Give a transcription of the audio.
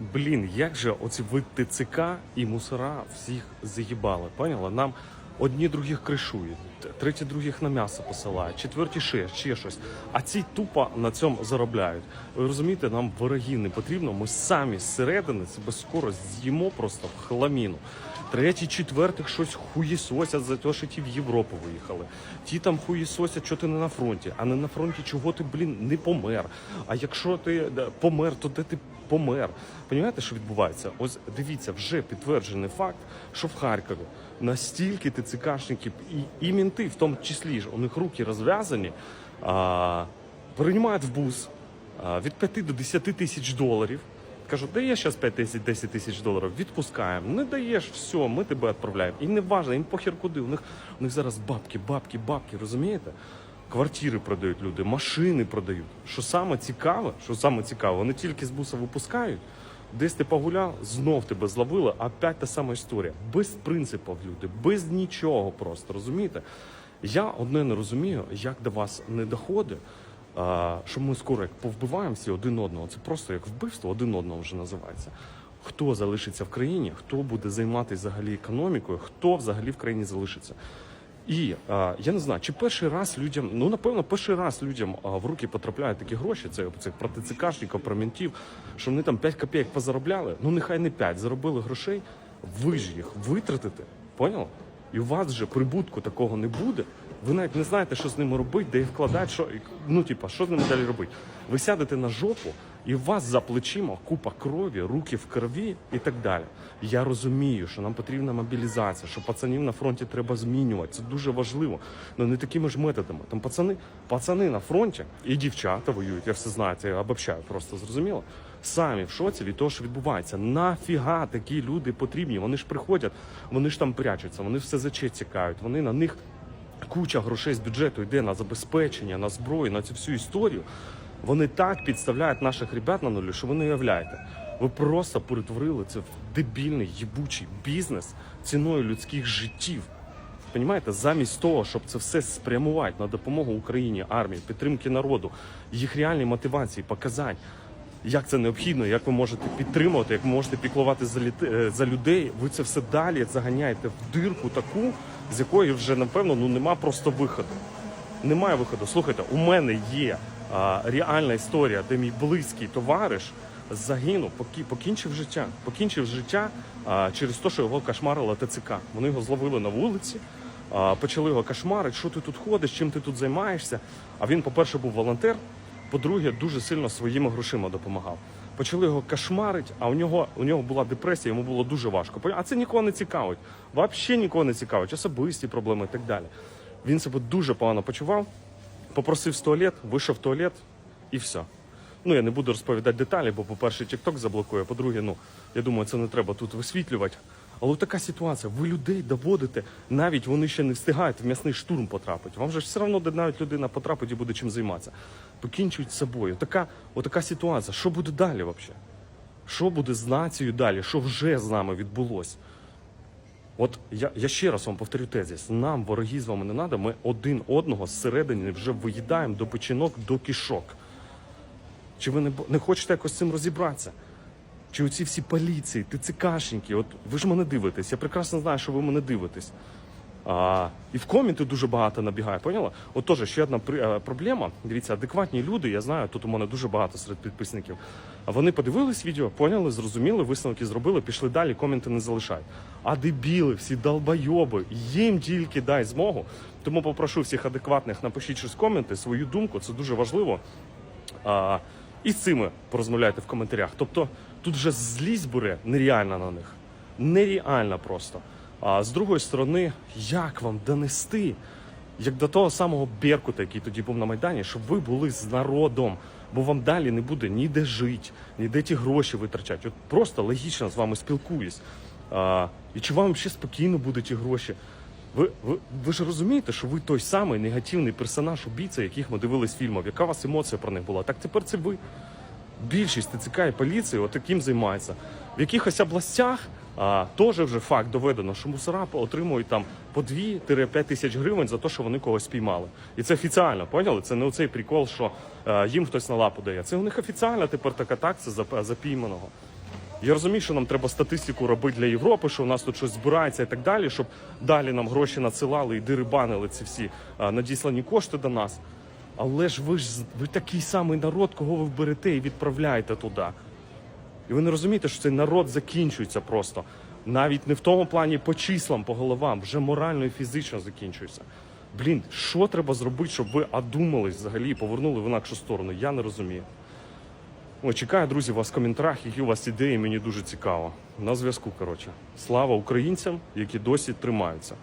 Блін, як же оці ви ТЦК і мусора всіх заїбали, поняла? Нам одні других кришують, треті других на м'ясо посилають, четверті ще, ще щось. А ці тупо на цьому заробляють. Ви розумієте, нам ворогів не потрібно. Ми самі зсередини себе скоро з'їмо просто в хламіну. Треті, четвертих щось хуєсосять за те, що ті в Європу виїхали. Ті там хуєсосять, що ти не на фронті, а не на фронті, чого ти, блін, не помер. А якщо ти помер, то де ти помер? Понімаєте, що відбувається? Ось дивіться, вже підтверджений факт, що в Харкові настільки ТЦКшників і, і мінти, в тому числі ж, у них руки розв'язані, приймають в бус а, від 5 до 10 тисяч доларів. Кажуть, даєш зараз 5 тисяч 10 тисяч доларів, відпускаємо. Не даєш, все, ми тебе відправляємо. І не важливо, їм похер куди. У них, у них зараз бабки, бабки, бабки, розумієте? Квартири продають люди, машини продають. Що саме цікаве, що саме цікаве, вони тільки з буса випускають, десь ти погуляв, знов тебе зловили, опять та сама історія. Без принципів люди, без нічого просто, розумієте? Я одне не розумію, як до вас не доходить, а, що ми скоро як повбиваємо всі один одного. Це просто як вбивство один одного вже називається. Хто залишиться в країні, хто буде займатися взагалі економікою, хто взагалі в країні залишиться. І а, я не знаю, чи перший раз людям, ну напевно, перший раз людям а, в руки потрапляють такі гроші, це, це про про ментів, що вони там 5 копійок позаробляли, ну нехай не 5, заробили грошей, ви ж їх витратите, поняли? І у вас вже прибутку такого не буде. Ви навіть не знаєте, що з ними робити, де їх вкладати, що ну, типа, що з ними далі робити. Ви сядете на жопу, і у вас за плечима купа крові, руки в крові і так далі. Я розумію, що нам потрібна мобілізація, що пацанів на фронті треба змінювати. Це дуже важливо. але не такими ж методами. Там пацани, пацани на фронті і дівчата воюють. Я все знаю, це я обобщаю, просто зрозуміло. Самі в шоці від того, що відбувається. Нафіга такі люди потрібні? Вони ж приходять, вони ж там прячуться, вони все заче цікають, вони на них куча грошей з бюджету йде на забезпечення, на зброю, на цю всю історію. Вони так підставляють наших ребят на нулі, що ви не уявляєте. Ви просто перетворили це в дебільний їбучий бізнес ціною людських життів. Понімаєте, замість того, щоб це все спрямувати на допомогу Україні, армії, підтримки народу, їх реальні мотивації показати, як це необхідно, як ви можете підтримувати, як ви можете піклувати е, за людей. Ви це все далі заганяєте в дирку таку, з якої вже напевно ну нема просто виходу. Немає виходу. Слухайте, у мене є а, реальна історія, де мій близький товариш загинув, поки покінчив життя. Покінчив життя а, через те, що його кошмарила ТЦК. Вони його зловили на вулиці, почали його кошмарити, що ти тут ходиш, чим ти тут займаєшся. А він, по-перше, був волонтер, по-друге, дуже сильно своїми грошима допомагав. Почали його кошмарити, а у нього, у нього була депресія, йому було дуже важко. А це нікого не цікавить. Взагалі нікого не цікавить. Особисті проблеми і так далі. Він себе дуже погано почував, попросив з туалет, вийшов в туалет і все. Ну, я не буду розповідати деталі, бо, по-перше, TikTok заблокує, по-друге, ну, я думаю, це не треба тут висвітлювати. Але така ситуація, ви людей доводите, навіть вони ще не встигають в м'ясний штурм потрапити. Вам же ж все одно, де навіть людина потрапить і буде чим займатися. Покінчують з собою. Така, отака ситуація. Що буде далі взагалі? Що буде з нацією далі? Що вже з нами відбулося? От я, я ще раз вам повторю тезіс. Нам вороги з вами не треба, ми один одного зсередини вже виїдаємо до печінок, до кишок. Чи ви не, не хочете якось з цим розібратися? Чи оці всі поліції, ТЦКшники, от ви ж мене дивитесь, я прекрасно знаю, що ви мене дивитесь. А, і в коменти дуже багато набігає, поняла? От теж ще одна е, проблема. Дивіться, адекватні люди, я знаю, тут у мене дуже багато серед підписників. Вони подивились відео, поняли, зрозуміли, висновки зробили, пішли далі, коменти не залишають. А дебіли, всі долбойоби, їм тільки дай змогу. Тому попрошу всіх адекватних, напишіть щось коменти, свою думку, це дуже важливо. А, і з цими порозмовляйте в коментарях. Тобто тут вже злість бере нереальна на них. Нереальна просто. А з другої сторони, як вам донести, як до того самого Беркута, який тоді був на Майдані, щоб ви були з народом, бо вам далі не буде ніде жити, ніде ті гроші витрачати. От просто логічно з вами спілкуюсь. А, і чи вам ще спокійно будуть ті гроші? Ви, ви, ви ж розумієте, що ви той самий негативний персонаж убійця, яких ми дивились фільмів. Яка у вас емоція про них була? Так тепер це ви. Більшість ТЦК і поліції отаким займається. В якихось областях а, теж вже факт доведено, що мусора отримують там по 2-5 тисяч гривень за те, що вони когось спіймали. І це офіціально, поняли? Це не оцей прикол, що е, їм хтось на лапу дає. Це у них офіціально тепер така такса за, за пійманого. Я розумію, що нам треба статистику робити для Європи, що у нас тут щось збирається і так далі, щоб далі нам гроші надсилали і дирибанили ці всі надіслані кошти до нас. Але ж ви ж ви такий самий народ, кого ви берете і відправляєте туди. І ви не розумієте, що цей народ закінчується просто. Навіть не в тому плані по числам, по головам, вже морально і фізично закінчується. Блін, що треба зробити, щоб ви одумались взагалі і повернули в інакшу сторону? Я не розумію. Ой, чекаю, друзі, вас в коментарях, які у вас ідеї, мені дуже цікаво. На зв'язку, коротше. Слава українцям, які досі тримаються.